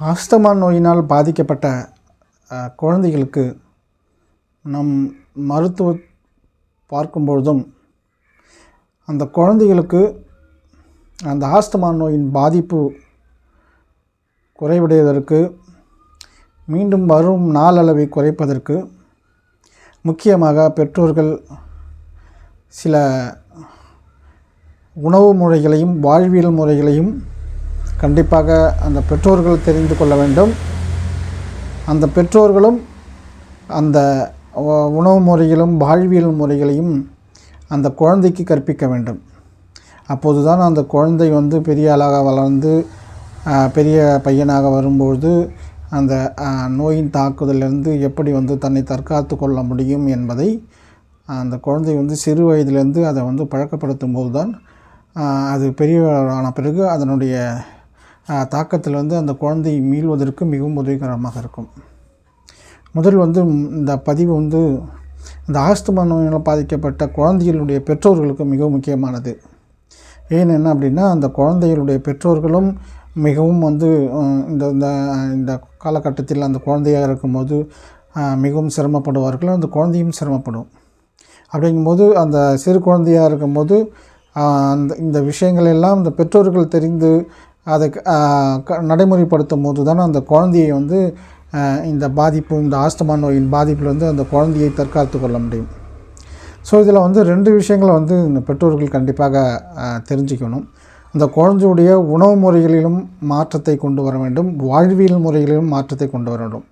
Asthma நோயினால் பாதிக்கப்பட்ட குழந்தைகளுக்கு நம் மருத்துவ பார்க்கும்பொழுதும் அந்த குழந்தைகளுக்கு அந்த ஆஸ்தமா நோயின் பாதிப்பு குறைவடைவதற்கு மீண்டும் வரும் நாளளவை குறைப்பதற்கு முக்கியமாக பெற்றோர்கள் சில உணவு முறைகளையும் வாழ்வியல் முறைகளையும் கண்டிப்பாக அந்த பெற்றோர்கள் தெரிந்து கொள்ள வேண்டும். அந்த பெற்றோர்களும் அந்த உணவு முறைகளும் வாழ்வியல் முறைகளையும் அந்த குழந்தைக்கு கற்பிக்க வேண்டும். அப்போது தான் அந்த குழந்தை வந்து பெரிய ஆளாக வளர்ந்து பெரிய பையனாக வரும்பொழுது அந்த நோயின் தாக்குதலிருந்து எப்படி வந்து தன்னை தற்காத்து கொள்ள முடியும் என்பதை அந்த குழந்தை வந்து சிறு வயதிலேருந்து அதை வந்து பழக்கப்படுத்தும் போது தான் அது பெரியவரான பிறகு அதனுடைய தாக்கத்தில் வந்து அந்த குழந்தை மீள்வதற்கு மிகவும் உதவிகரமாக இருக்கும். முதல் வந்து இந்த பதிவு வந்து இந்த ஆஸ்துமா நோயினால் பாதிக்கப்பட்ட குழந்தைகளுடைய பெற்றோர்களுக்கு மிகவும் முக்கியமானது. ஏன் என்ன அப்படின்னா அந்த குழந்தைகளுடைய பெற்றோர்களும் மிகவும் வந்து இந்த இந்த இந்த காலகட்டத்தில் அந்த குழந்தையாக இருக்கும்போது மிகவும் சிரமப்படுவார்கள். அந்த குழந்தையும் சிரமப்படும். அப்படிங்கும்போது அந்த சிறு குழந்தையாக இருக்கும்போது அந்த இந்த விஷயங்கள் எல்லாம் இந்த பெற்றோர்கள் தெரிந்து அதை க- நடைமுறைப்படுத்தும் போது தான் அந்த குழந்தையை வந்து இந்த பாதிப்பு இந்த ஆஸ்துமா நோயின் பாதிப்புலேருந்து அந்த குழந்தையை தற்காத்து கொள்ள முடியும். ஸோ இதில் வந்து ரெண்டு விஷயங்களை வந்து இந்த பெற்றோர்கள் கண்டிப்பாக தெரிஞ்சுக்கணும். அந்த குழந்தையுடைய உணவு முறைகளிலும் மாற்றத்தை கொண்டு வர வேண்டும். வாழ்வியல் முறைகளிலும் மாற்றத்தை கொண்டு வர வேண்டும்.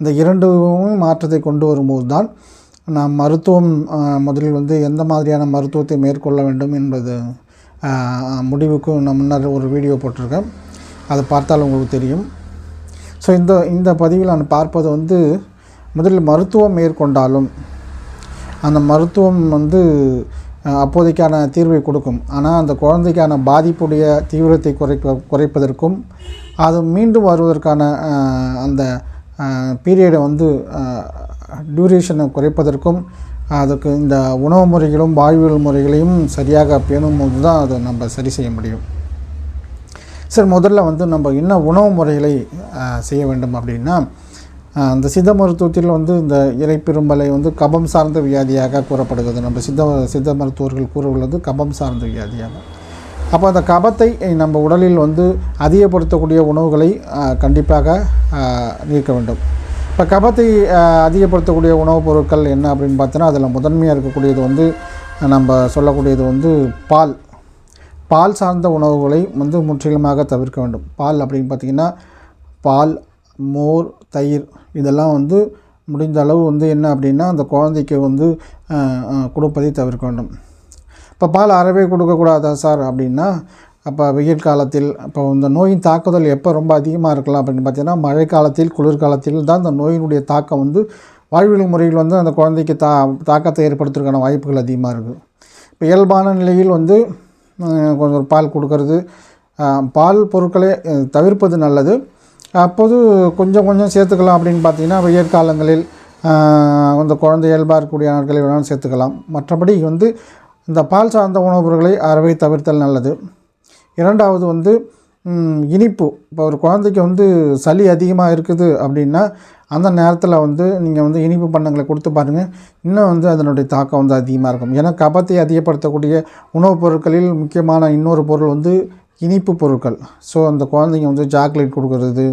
இந்த இரண்டுமே மாற்றத்தை கொண்டு வரும்போது தான் நாம் மருத்துவம் முதலில் வந்து எந்த மாதிரியான மருத்துவத்தை மேற்கொள்ள வேண்டும் என்பது முடிவுக்கும் நான் முன்னர் ஒரு வீடியோ போட்டிருக்கேன். அதை பார்த்தால் உங்களுக்கு தெரியும். ஸோ இந்த இந்த பதிவில் நான் பார்ப்பது வந்து முதலில் மருத்துவம் மேற்கொண்டாலும் அந்த மருத்துவம் வந்து அப்போதைக்கான தீர்வை கொடுக்கும். ஆனால் அந்த குழந்தைக்கான பாதிப்புடைய தீவிரத்தை குறைப்ப குறைப்பதற்கும் அது மீண்டும் வருவதற்கான அந்த பீரியடை வந்து டியூரேஷனை குறைப்பதற்கும் அதுக்கு இந்த உணவு முறைகளும் வாழ்வியல் முறைகளையும் சரியாக பேணும் போது தான் அதை நம்ம சரி செய்ய முடியும். சரி முதல்ல வந்து நம்ம என்ன உணவு முறைகளை செய்ய வேண்டும் அப்படின்னா அந்த சித்த மருத்துவத்தில் வந்து இந்த இறைப்பெரும்பலை வந்து கபம் சார்ந்த வியாதியாக கூறப்படுகிறது. நம்ம சித்த சித்த மருத்துவர்கள் கூறுவது கபம் சார்ந்த வியாதியாக. அப்போ அந்த கபத்தை நம்ம உடலில் வந்து அதிகப்படுத்தக்கூடிய உணவுகளை கண்டிப்பாக நீக்க வேண்டும். இப்போ கபத்தை அதிகப்படுத்தக்கூடிய உணவுப் பொருட்கள் என்ன அப்படின்னு பார்த்தோன்னா அதில் முதன்மையாக இருக்கக்கூடியது வந்து நம்ம சொல்லக்கூடியது வந்து பால். பால் சார்ந்த உணவுகளை வந்து முற்றிலுமாக தவிர்க்க வேண்டும். பால் அப்படின்னு பார்த்திங்கன்னா பால் மோர் தயிர் இதெல்லாம் வந்து முடிந்த அளவு வந்து என்ன அப்படின்னா அந்த குழந்தைக்கு வந்து கொடுப்பதை தவிர்க்க வேண்டும். இப்போ பால் அறவே கொடுக்கக்கூடாதா சார் அப்படின்னா அப்போ வெயில் காலத்தில் இப்போ இந்த நோயின் தாக்குதல் எப்போ ரொம்ப அதிகமாக இருக்கலாம் அப்படின்னு பார்த்தீங்கன்னா மழை காலத்தில் குளிர்காலத்தில் தான் இந்த நோயினுடைய தாக்கம் வந்து வாழ்வியல் முறையில் வந்து அந்த குழந்தைக்கு தா தாக்கத்தை ஏற்படுத்துறதுக்கான வாய்ப்புகள் அதிகமாக இருக்குது இப்போ இயல்பான நிலையில் வந்து கொஞ்சம் பால் கொடுக்கறது பால் பொருட்களை தவிர்ப்பது நல்லது. அப்போது கொஞ்சம் கொஞ்சம் சேர்த்துக்கலாம் அப்படின்னு பார்த்தீங்கன்னா வெயில் காலங்களில் அந்த குழந்தை இயல்பாக இருக்கக்கூடிய நாட்களை வேணாலும் சேர்த்துக்கலாம். மற்றபடி வந்து இந்த பால் சார்ந்த உணவுப் பொருட்களை அறவே தவிர்த்தல் நல்லது. இரண்டாவது வந்து இனிப்பு. இப்போ ஒரு குழந்தைக்கு வந்து சளி அதிகமாக இருக்குது அப்படின்னா அந்த நேரத்தில் வந்து நீங்கள் வந்து இனிப்பு பண்டங்களை கொடுத்து பாருங்கள் இன்னும் வந்து அதனுடைய தாக்கம் வந்து அதிகமாக இருக்கும். ஏன்னா கபத்தை அதிகப்படுத்தக்கூடிய உணவுப் பொருட்களில் முக்கியமான இன்னொரு பொருள் வந்து இனிப்பு பொருட்கள். ஸோ அந்த குழந்தைங்க வந்து சாக்லேட் கொடுக்கறது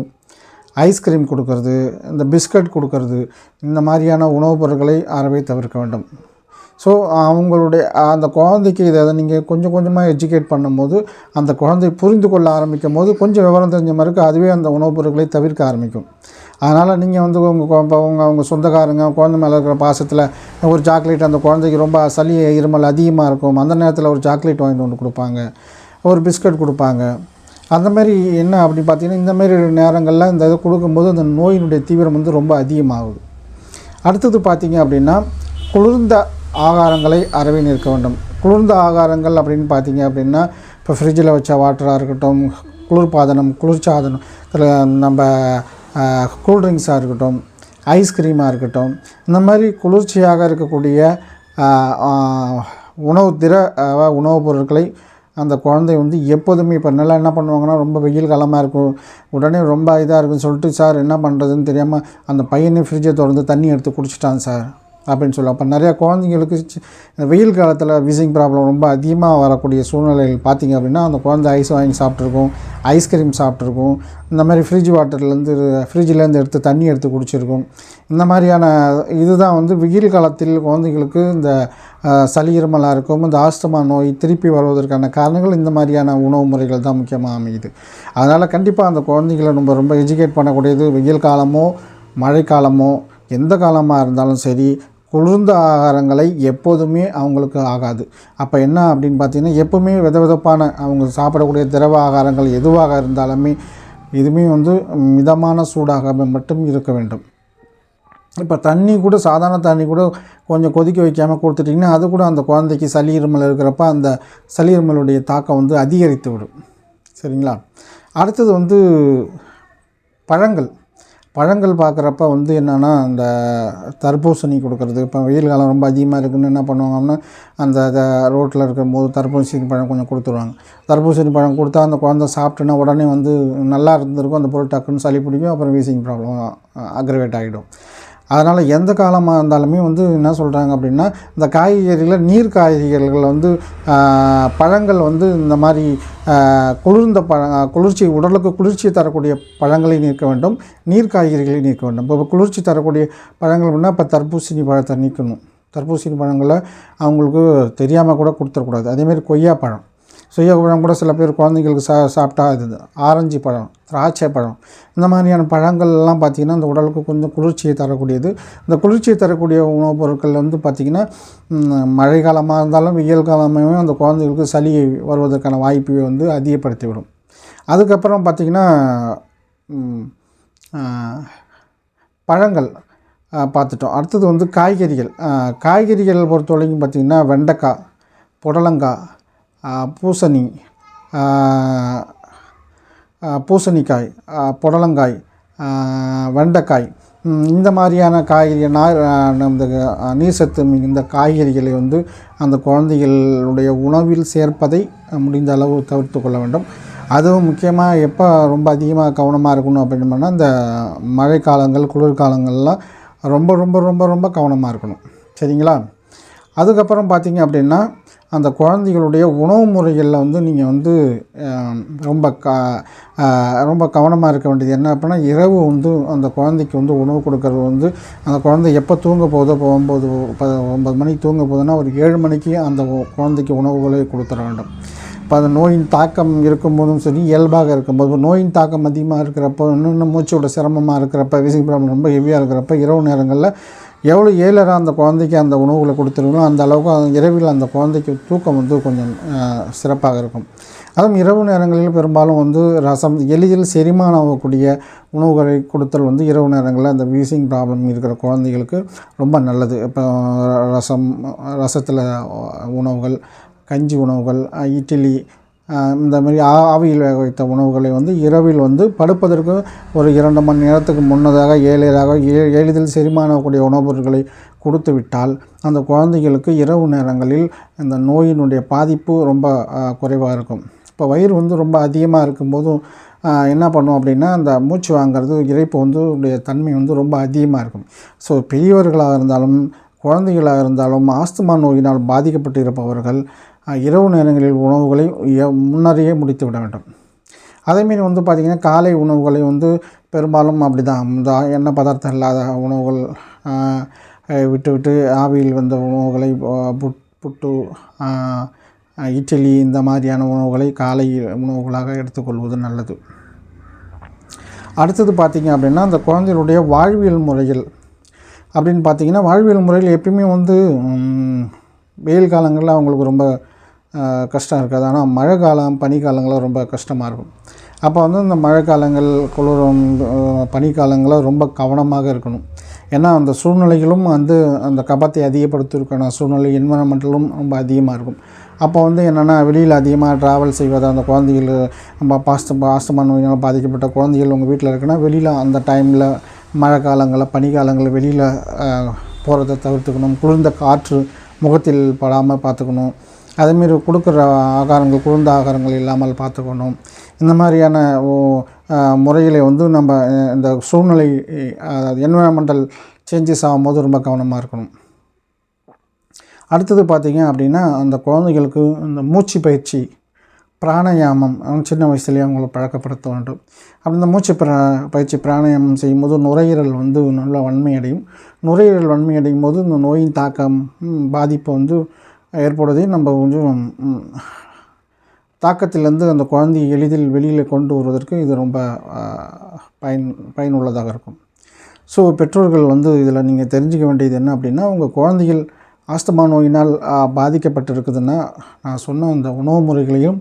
ஐஸ்கிரீம் கொடுக்கறது இந்த பிஸ்கட் கொடுக்கறது இந்த மாதிரியான உணவுப் பொருட்களை அறவே தவிர்க்க வேண்டும். ஸோ அவங்களுடைய அந்த குழந்தைக்கு இதை நீங்கள் கொஞ்சம் கொஞ்சமாக எஜுகேட் பண்ணும்போது அந்த குழந்தை புரிந்து கொள்ள ஆரம்பிக்கும் போது கொஞ்சம் விவரம் தெரிஞ்ச மாதிரி அதுவே அந்த உணவுப் பொருட்களை தவிர்க்க ஆரம்பிக்கும். அதனால் நீங்கள் வந்து உங்கள் அவங்க அவங்க சொந்தக்காரங்க குழந்தை மேலே இருக்கிற பாசத்தில் ஒரு சாக்லேட் அந்த குழந்தைக்கு ரொம்ப சளி இருமல் அதிகமாக இருக்கும். அந்த நேரத்தில் ஒரு சாக்லேட் வாங்கிட்டு வந்து கொடுப்பாங்க. ஒரு பிஸ்கட் கொடுப்பாங்க. அந்த மாதிரி என்ன அப்படி பார்த்தீங்கன்னா இந்த மாதிரி நேரங்களில் இந்த இதை கொடுக்கும்போது அந்த நோயினுடைய தீவிரம் வந்து ரொம்ப அதிகமாகுது. அடுத்தது பார்த்திங்க அப்படின்னா குளிர்ந்த ஆகாரங்களை அறவே நிற்க வேண்டும். குளிர்ந்த ஆகாரங்கள் அப்படின்னு பார்த்தீங்க அப்படின்னா இப்போ ஃப்ரிட்ஜில் வச்ச வாட்டராக இருக்கட்டும் குளிர்பாதனம் குளிர்ச்சாதனம் இதில் நம்ம கூல்ட்ரிங்க்ஸாக இருக்கட்டும் ஐஸ்கிரீமாக இருக்கட்டும் இந்த மாதிரி குளிர்ச்சியாக இருக்கக்கூடிய உணவு திர உணவுப் பொருட்களை அந்த குழந்தை வந்து எப்போதுமே இப்போ நல்லா என்ன பண்ணுவாங்கன்னா ரொம்ப வெயில் காலமாக இருக்கும். உடனே ரொம்ப இதாக இருக்குன்னு சொல்லிட்டு சார் என்ன பண்ணுறதுன்னு தெரியாமல் அந்த பையனே ஃப்ரிட்ஜை திறந்து தண்ணி எடுத்து குடிச்சிட்டான் சார். அப்படின்னு சொல்லுவோம் அப்போ நிறையா குழந்தைங்களுக்கு இந்த வெயில் காலத்தில் விசிங் ப்ராப்ளம் ரொம்ப அதிகமாக வரக்கூடிய சூழ்நிலைகள் பார்த்திங்க அப்படின்னா அந்த குழந்தை ஐஸ் வாங்கி சாப்பிட்ருக்கும் ஐஸ்கிரீம் சாப்பிட்ருக்கும் இந்த மாதிரி ஃப்ரிட்ஜ் வாட்டர்லேருந்து ஃப்ரிட்ஜிலேருந்து எடுத்து தண்ணி எடுத்து குடிச்சிருக்கும். இந்த மாதிரியான இதுதான் வந்து வெயில் காலத்தில் குழந்தைங்களுக்கு இந்த அஹ், சளி இருமலாக இருக்கும் இந்த ஆஸ்துமா நோய் திருப்பி வருவதற்கான காரணங்கள் இந்த மாதிரியான உணவு முறைகள் தான் முக்கியமாக அமையுது. அதனால் கண்டிப்பாக அந்த குழந்தைங்களை நம்ம ரொம்ப எஜுகேட் பண்ணக்கூடியது வெயில் காலமோ மழைக்காலமோ எந்த காலமாக இருந்தாலும் சரி குளிர்ந்த ஆகாரங்களை எப்போதுமே அவங்களுக்கு ஆகாது. அப்போ என்ன அப்படின்னு பார்த்தீங்கன்னா எப்பவுமே வித விதப்பான அவங்க சாப்பிடக்கூடிய திரவ ஆகாரங்கள் எதுவாக இருந்தாலுமே இதுவுமே வந்து மிதமான சூடாக மட்டும் இருக்க வேண்டும். இப்போ தண்ணி கூட சாதாரண தண்ணி கூட கொஞ்சம் கொதிக்க வைக்காமல் கொடுத்துட்டிங்கன்னா அது கூட அந்த குழந்தைக்கு சளி இருமல் இருக்கிறப்ப அந்த சளி இருமலுடைய தாக்கம் வந்து அதிகரித்து விடும். சரிங்களா? அடுத்தது வந்து பழங்கள். பழங்கள் பார்க்குறப்ப வந்து என்னென்னா அந்த தர்பூசணி கொடுக்கறது. இப்போ வெயில் காலம் ரொம்ப அதிகமாக இருக்குன்னு என்ன பண்ணுவாங்கன்னா அந்த ரோட்டில் இருக்கும்போது தர்பூசணி பழம் கொஞ்சம் கொடுத்துருவாங்க. தர்பூசணி பழம் கொடுத்தா அந்த குழந்தை சாப்பிட்டுன்னா உடனே வந்து நல்லா இருந்திருக்கும் அந்த பொருள் டக்குன்னு சளி பிடிக்கும் அப்புறம் வீசிங் ப்ராப்ளம் அக்ரவேட் ஆகிடும். அதனால் எந்த காலமாக இருந்தாலுமே வந்து என்ன சொல்கிறாங்க அப்படின்னா இந்த காய்கறிகளில் நீர் காய்கறிகள் வந்து பழங்கள் வந்து இந்த மாதிரி குளிர்ந்த பழ குளிர்ச்சி உடலுக்கு குளிர்ச்சி தரக்கூடிய பழங்களை நீக்க வேண்டும் நீர் காய்கறிகளை நீக்க வேண்டும். இப்போ குளிர்ச்சி தரக்கூடிய பழங்கள் அப்படின்னா இப்போ தர்பூசணி பழத்தை நீக்கணும். தர்பூசணி பழங்களை அவங்களுக்கு தெரியாமல் கூட கொடுத்துடக்கூடாது அதேமாதிரி கொய்யா பழம். கொய்யா பழம் கூட சில பேர் குழந்தைங்களுக்கு சா சாப்பிட்டா இது. ஆரஞ்சு பழம் திராட்சை பழம். இந்த மாதிரியான பழங்கள்லாம் பார்த்திங்கன்னா இந்த உடலுக்கு கொஞ்சம் குளிர்ச்சியை தரக்கூடியது. இந்த குளிர்ச்சியை தரக்கூடிய உணவுப் பொருட்கள் வந்து பார்த்திங்கன்னா மழை காலமாக இருந்தாலும் வெயில் காலமாகவும் அந்த குழந்தைகளுக்கு சளி வருவதற்கான வாய்ப்பை வந்து அதிகப்படுத்திவிடும். அதுக்கப்புறம் பார்த்திங்கன்னா பழங்கள் பார்த்துட்டோம் அடுத்தது வந்து காய்கறிகள். காய்கறிகள் பொறுத்தவரைக்கும் பார்த்திங்கன்னா வெண்டைக்காய் புடலங்காய் பூசணி பூசணிக்காய் புடலங்காய் வெண்டைக்காய். இந்த மாதிரியான காய்கறி நார் இந்த நீர் சத்து மிகுந்த காய்கறிகளை வந்து அந்த குழந்தைகளுடைய உணவில் சேர்ப்பதை முடிந்த அளவு தவிர்த்து கொள்ள வேண்டும். அதுவும் முக்கியமாக எப்போ ரொம்ப அதிகமாக கவனமாக இருக்கணும் அப்படின்னா இந்த மழைக்காலங்கள் குளிர்காலங்கள்லாம் ரொம்ப ரொம்ப ரொம்ப ரொம்ப கவனமாக இருக்கணும். சரிங்களா? அதுக்கப்புறம் பார்த்தீங்க அப்படின்னா அந்த குழந்தைகளுடைய உணவு முறைகளில் வந்து நீங்கள் வந்து ரொம்ப க ரொம்ப கவனமாக இருக்க வேண்டியது என்ன அப்படின்னா இரவு வந்து அந்த குழந்தைக்கு வந்து உணவு கொடுக்கறது வந்து அந்த குழந்தை எப்போ தூங்க போதோ இப்போ ஒம்பது ஒன்பது மணிக்கு தூங்க போகுதுன்னா ஒரு ஏழு மணிக்கு அந்த குழந்தைக்கு உணவுகளை கொடுத்துட வேண்டும். இப்போ அந்த நோயின் தாக்கம் இருக்கும்போதும் சரி இயல்பாக இருக்கும்போது நோயின் தாக்கம் அதிகமாக இருக்கிறப்போ இன்னும் மூச்சோட சிரமமாக இருக்கிறப்ப விசிங் ப்ராப்ளம் ரொம்ப ஹெவியாக இருக்கிறப்ப இரவு நேரங்களில் எவ்வளோ ஏழராக அந்த குழந்தைக்கு அந்த உணவுகளை கொடுத்துருங்களோ அந்த அளவுக்கு இரவில் அந்த குழந்தைக்கு தூக்கம் வந்து கொஞ்சம் சிறப்பாக இருக்கும். அதுவும் இரவு நேரங்களில் பெரும்பாலும் வந்து ரசம் எளிதில் செரிமானம் ஆகக்கூடிய உணவுகளை கொடுத்தல் வந்து இரவு நேரங்களில் அந்த வீசிங் ப்ராப்ளம் இருக்கிற குழந்தைகளுக்கு ரொம்ப நல்லது. இப்போ ரசம் ரசத்தில் உணவுகள் கஞ்சி உணவுகள் இட்லி இந்த மாதிரி ஆ- ஆவியில் வேக வைத்த உணவுகளை வந்து இரவில் வந்து படுப்பதற்கு ஒரு இரண்டு மணி நேரத்துக்கு முன்னதாக ஏழையாக ஏ எளிதில் செரிமானக்கூடிய உணவுப் பொருட்களை கொடுத்து விட்டால் அந்த குழந்தைகளுக்கு இரவு நேரங்களில் இந்த நோயினுடைய பாதிப்பு ரொம்ப குறைவாக இருக்கும். இப்போ வயிறு வந்து ரொம்ப அதிகமாக இருக்கும்போதும் என்ன பண்ணும் அப்படின்னா அந்த மூச்சு வாங்குறது இறைப்பு வந்து உடைய தன்மை வந்து ரொம்ப அதிகமாக இருக்கும். ஸோ பெரியவர்களாக இருந்தாலும் குழந்தைகளாக இருந்தாலும் ஆஸ்துமா நோயினால் பாதிக்கப்பட்டு இருப்பவர்கள் இரவு நேரங்களில் உணவுகளை முன்னரையே முடித்து விட வேண்டும். அதேமாரி வந்து பார்த்திங்கன்னா காலை உணவுகளை வந்து பெரும்பாலும் அப்படி தான் இந்த எண்ணெய் பதார்த்தம் இல்லாத உணவுகள் விட்டுவிட்டு விட்டு விட்டு ஆவியில் வந்த உணவுகளை புட் புட்டு இட்லி இந்த மாதிரியான உணவுகளை காலை உணவுகளாக எடுத்துக்கொள்வது நல்லது. அடுத்தது பார்த்திங்க அப்படின்னா அந்த குழந்தைகளுடைய வாழ்வியல் முறைகள். அப்படின்னு பார்த்தீங்கன்னா வாழ்வியல் முறையில் எப்பயுமே வந்து வெயில் காலங்களில் அவங்களுக்கு ரொம்ப கஷ்டம் இருக்காது. ஆனால் மழை காலம் பனிக்காலங்களில் ரொம்ப கஷ்டமாக இருக்கும். அப்போ வந்து இந்த மழை காலங்கள் குளிரும் பனிக்காலங்களில் ரொம்ப கவனமாக இருக்கணும். ஏன்னா அந்த சூழ்நிலைகளும் வந்து அந்த கபத்தை அதிகப்படுத்திருக்கான சூழ்நிலை என்வரன்மெண்டலும் ரொம்ப அதிகமாக இருக்கும். அப்போ வந்து என்னென்னா வெளியில் அதிகமாக ட்ராவல் செய்வது அந்த குழந்தைகள் நம்ம பாஸ்த ஆஸ்தமா நோயினால் பாதிக்கப்பட்ட குழந்தைகள் உங்கள் வீட்டில் இருக்குன்னா வெளியில் அந்த டைமில் மழை காலங்களில் பனிக்காலங்களில் வெளியில் போகிறத தவிர்த்துக்கணும். குளிர்ந்த காற்று முகத்தில் படாமல் பார்த்துக்கணும். அதேமாரி கொடுக்குற ஆகாரங்கள் குளிர்ந்த ஆகாரங்கள் இல்லாமல் பார்த்துக்கணும். இந்த மாதிரியான ஓ- முறைகளை வந்து நம்ம இந்த சூழ்நிலை அதாவது என்விரான்மெண்டல் சேஞ்சஸ் ஆகும்போது ரொம்ப கவனமாக இருக்கணும். அடுத்தது பார்த்திங்க அப்படின்னா அந்த குழந்தைகளுக்கு இந்த மூச்சு பயிற்சி பிராணயாமம் சின்ன வயசுலேயே அவங்கள பழக்கப்படுத்த வேண்டும். அப்படி இந்த மூச்சு பிரா பயிற்சி பிராணாயாமம் செய்யும்போது நுரையீரல் வந்து நல்லா வன்மையடையும். நுரையீரல் வன்மையடையும் போது இந்த நோயின் தாக்கம் பாதிப்பை பாதிப்பு வந்து ஏற்படுவதை நம்ம கொஞ்சம் தாக்கத்திலேருந்து அந்த குழந்தையை எளிதில் வெளியில் கொண்டு வருவதற்கு இது ரொம்ப பயன் பயனுள்ளதாக இருக்கும். ஸோ பெற்றோர்கள் வந்து இதில் நீங்கள் தெரிஞ்சுக்க வேண்டியது என்ன அப்படின்னா உங்கள் குழந்தைகள் ஆஸ்துமா நோயினால் பாதிக்கப்பட்டிருக்குதுன்னா நான் சொன்ன அந்த உணவு முறைகளையும்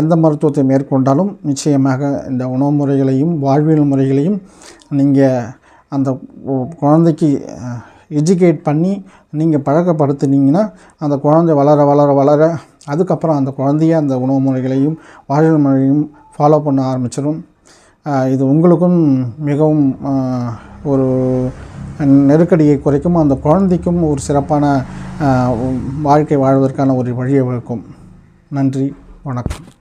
எந்த மருத்துவத்தை மேற்கொண்டாலும் நிச்சயமாக இந்த உணவு முறைகளையும் வாழ்வியல் முறைகளையும் நீங்கள் அந்த குழந்தைக்கு எஜுகேட் பண்ணி நீங்கள் பழக்கப்படுத்துனீங்கன்னா அந்த குழந்தை வளர வளர வளர அதுக்கப்புறம் அந்த குழந்தைய அந்த உணவு முறைகளையும் வாழ்வு முறையும் ஃபாலோ பண்ண ஆரம்பிச்சிடும் இது உங்களுக்கும் மிகவும் ஒரு நெருக்கடியை குறைக்கும். அந்த குழந்தைக்கும் ஒரு சிறப்பான வாழ்க்கை வாழ்வதற்கான ஒரு வழியை வகுக்கும். நன்றி வணக்கம்.